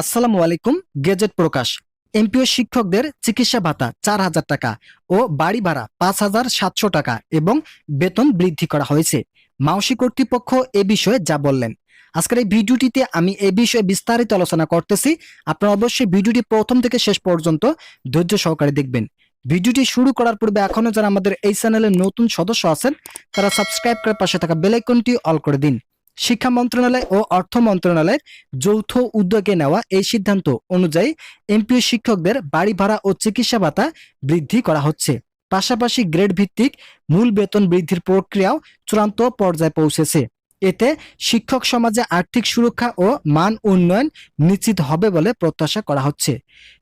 আসসালামু আলাইকুম, গেজেট প্রকাশ। এমপিও শিক্ষকদের চিকিৎসা ভাতা চার হাজার টাকা ও বাড়ি ভাড়া পাঁচ হাজার সাতশো টাকা এবং বেতন বৃদ্ধি করা হয়েছে। মাওসি কর্তৃপক্ষ এ বিষয়ে যা বললেন। আজকের এই ভিডিওটিতে আমি এ বিষয়ে বিস্তারিত আলোচনা করতেছি। আপনারা অবশ্যই ভিডিওটি প্রথম থেকে শেষ পর্যন্ত ধৈর্য সহকারে দেখবেন। ভিডিওটি শুরু করার পূর্বে এখনও যারা আমাদের এই চ্যানেলে নতুন সদস্য আছেন, তারা সাবস্ক্রাইব করে পাশে থাকা বেল আইকনটি অল করে দিন। শিক্ষা মন্ত্রণালয় ও অর্থ মন্ত্রণালয়ের যৌথ উদ্যোগে নেওয়া এই সিদ্ধান্ত অনুযায়ী এমপিও শিক্ষকদের বাড়ি ভাড়া ও চিকিৎসা ভাতা বৃদ্ধি করা হচ্ছে। পাশাপাশি গ্রেড ভিত্তিক মূল বেতন বৃদ্ধির প্রক্রিয়াও চূড়ান্ত পর্যায়ে পৌঁছেছে। এতে শিক্ষক সমাজে আর্থিক সুরক্ষা ও মান উন্নয়ন নিশ্চিত হবে বলে প্রত্যাশা করা হচ্ছে।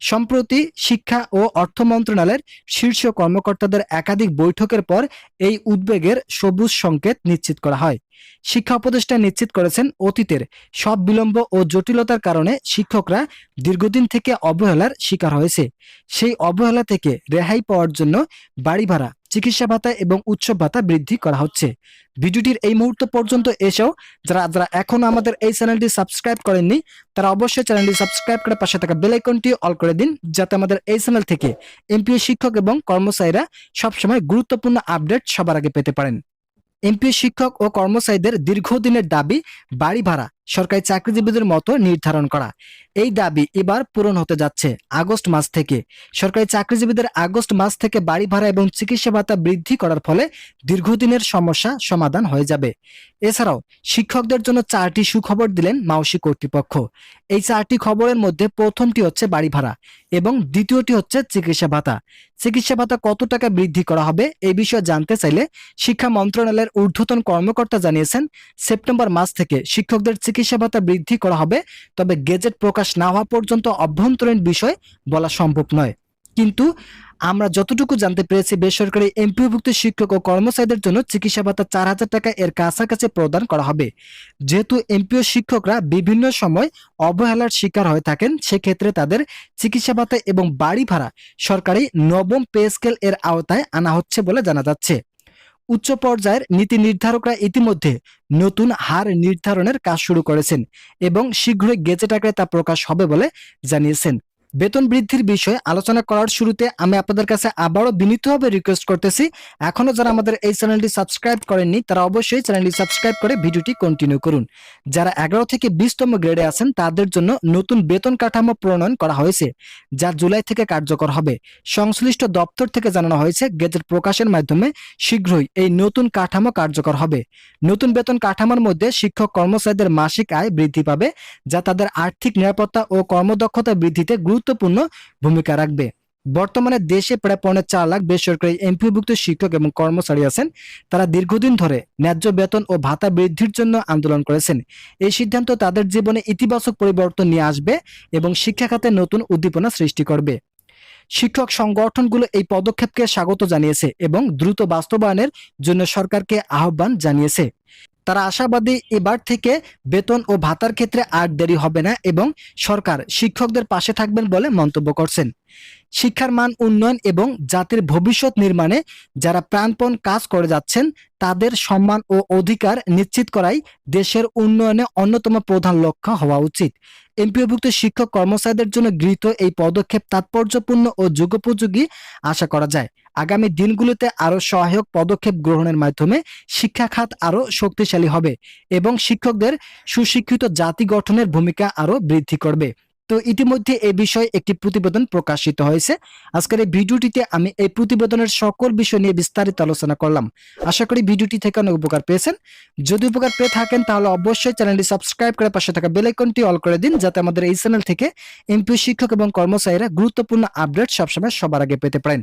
সম্প্রতি শিক্ষা ও অর্থ মন্ত্রণালয়ের শীর্ষ কর্মকর্তাদের একাধিক বৈঠকের পর এই উদ্বেগের সবুজ সংকেত নিশ্চিত করা হয়। শিক্ষা উপদেষ্টা নিশ্চিত করেছেন, অতীতের সব বিলম্ব ও জটিলতার কারণে শিক্ষকরা দীর্ঘদিন থেকে অবহেলার শিকার হয়েছে। সেই অবহেলা থেকে রেহাই পাওয়ার জন্য বাড়ি ভাড়া চিকিৎসা ভাতা এবং উৎসব ভাতা বৃদ্ধি করা হচ্ছে। ভিডিওটির এই মুহূর্ত পর্যন্ত এসেও যারা যারা এখনও আমাদের এই চ্যানেলটি সাবস্ক্রাইব করেননি, তারা অবশ্যই চ্যানেলটি সাবস্ক্রাইব করে পাশে থাকা বেলাইকনটি অল করে দিন, যাতে আমাদের এই চ্যানেল থেকে এমপিএ শিক্ষক এবং কর্মচারীরা সবসময় গুরুত্বপূর্ণ আপডেট সবার আগে পেতে পারেন। এমপিও শিক্ষক ও কর্মচারীদের দীর্ঘদিনের দাবি, বাড়ি ভাড়া। সরকারি চাকরিজীবীদের মতো নির্ধারণ করা। এই দাবি এবার পূরণ হতে যাচ্ছে আগস্ট মাস থেকে। সরকারি চাকরিজীবীদের আগস্ট মাস থেকে বাড়ি ভাড়া এবং চিকিৎসা ভাতা বৃদ্ধি করার ফলে দীর্ঘদিনের সমস্যা সমাধান হয়ে যাবে। এছাড়াও শিক্ষকদের জন্য চারটি সুখবর দিলেন মাউসি কর্তৃপক্ষ। এই চারটি খবরের মধ্যে প্রথমটি হচ্ছে বাড়ি ভাড়া এবং দ্বিতীয়টি হচ্ছে চিকিৎসা ভাতা। চিকিৎসা ভাতা কত টাকা বৃদ্ধি করা হবে এই বিষয়ে জানতে চাইলে শিক্ষা মন্ত্রণালয়ের ঊর্ধ্বতন কর্মকর্তা জানিয়েছেন, সেপ্টেম্বর মাস থেকে শিক্ষকদের চিকিৎসা ভাতা বৃদ্ধি করা হবে, তবে গেজেট প্রকাশ না হওয়া পর্যন্ত অভ্যন্তরীণ বিষয় বলা সম্ভব নয়। কিন্তু আমরা যতটুকু জানতে পেরেছি, বেসরকারি এমপিওভুক্ত শিক্ষক ও কর্মচারীদের জন্য চিকিৎসা ভাতা চার হাজার টাকা এর কাছাকাছি প্রদান করা হবে। যেহেতু এমপিও শিক্ষকরা বিভিন্ন সময় অবহেলার শিকার হয়ে থাকেন, সেক্ষেত্রে তাদের চিকিৎসা ভাতা এবং বাড়ি ভাড়া সরকারি নবম পে স্কেল এর আওতায় আনা হচ্ছে বলে জানা যাচ্ছে। উচ্চ পর্যায়ের নীতি নির্ধারকরা ইতিমধ্যে নতুন হার নির্ধারণের কাজ শুরু করেছেন এবং শীঘ্রই গেজেট আকারে তা প্রকাশ হবে বলে জানিয়েছেন। বেতন বৃদ্ধির বিষয়ে আলোচনা করার শুরুতে আমি আপনাদের কাছে আবারও বিনীতভাবে রিকোয়েস্ট করতেছি, এখনও যারা আমাদের এই চ্যানেলটি সাবস্ক্রাইব করেননি, তারা অবশ্যই চ্যানেলটি সাবস্ক্রাইব করে ভিডিওটি কন্টিনিউ করুন। যারা এগারো থেকে বিশতম গ্রেডে আছেন, তাদের জন্য নতুন বেতন কাঠামো প্রণয়ন করা হয়েছে, যা জুলাই থেকে কার্যকর হবে। সংশ্লিষ্ট দপ্তর থেকে জানানো হয়েছে, গেজেট প্রকাশের মাধ্যমে শীঘ্রই এই নতুন কাঠামো কার্যকর হবে। নতুন বেতন কাঠামোর মধ্যে শিক্ষক কর্মচারীদের মাসিক আয় বৃদ্ধি পাবে, যা তাদের আর্থিক নিরাপত্তা ও কর্মদক্ষতা বৃদ্ধিতে গুরুত্বপূর্ণ ভূমিকা রাখবে। বর্তমানে দেশে প্রায় পৌনে চার লাখ বেসরকারি এমপিভুক্ত শিক্ষক এবং কর্মচারী আছেন। তারা দীর্ঘদিন ধরে ন্যায্য বেতন ও ভাতা বৃদ্ধির জন্য আন্দোলন করেছেন। এই সিদ্ধান্ত তাদের জীবনে ইতিবাচক পরিবর্তন নিয়ে আসবে এবং শিক্ষা খাতে নতুন উদ্দীপনা সৃষ্টি করবে। শিক্ষক সংগঠনগুলো এই পদক্ষেপকে স্বাগত জানিয়েছে এবং দ্রুত বাস্তবায়নের জন্য সরকারকে আহ্বান জানিয়েছে। তারা আশাবাদী এবার থেকে বেতন ও ভাতার ক্ষেত্রে আর দেরি হবে না এবং সরকার শিক্ষকদের পাশে থাকবেন বলে মন্তব্য করছেন। শিক্ষার মান উন্নয়ন এবং জাতির ভবিষ্যৎ নির্মাণে যারা প্রাণপণ কাজ করে যাচ্ছেন তাদের সম্মান ও অধিকার নিশ্চিত করাই দেশের উন্নয়নে অন্যতম প্রধান লক্ষ্য হওয়া উচিত। এমপিওভুক্ত শিক্ষক কর্মচারীদের জন্য গৃহীত এই পদক্ষেপ তাৎপর্যপূর্ণ ও যুগোপযোগী আশা করা যায়। আগামী দিনগুলোতে আরও সহায়ক পদক্ষেপ গ্রহণের মাধ্যমে শিক্ষা খাত আরও শক্তিশালী হবে এবং শিক্ষকদের সুশিক্ষিত জাতি গঠনের ভূমিকা আরও বৃদ্ধি করবে। তো ইতিমধ্যে এই বিষয়ে একটি প্রতিবেদন প্রকাশিত হয়েছে। আজকের এই ভিডিওটিতে আমি এই প্রতিবেদনের সকল বিষয় নিয়ে বিস্তারিত আলোচনা করলাম। আশা করি ভিডিওটি থেকে অনেক উপকার পেয়েছেন। যদি উপকার পেয়ে থাকেন, তাহলে অবশ্যই চ্যানেলটি সাবস্ক্রাইব করে পাশে থাকা বেল আইকনটি অল করে দিন, যাতে আমাদের এই চ্যানেল থেকে এমপি শিক্ষক এবং কর্মচারীরা গুরুত্বপূর্ণ আপডেট সবসময় সবার আগে পেতে পারেন।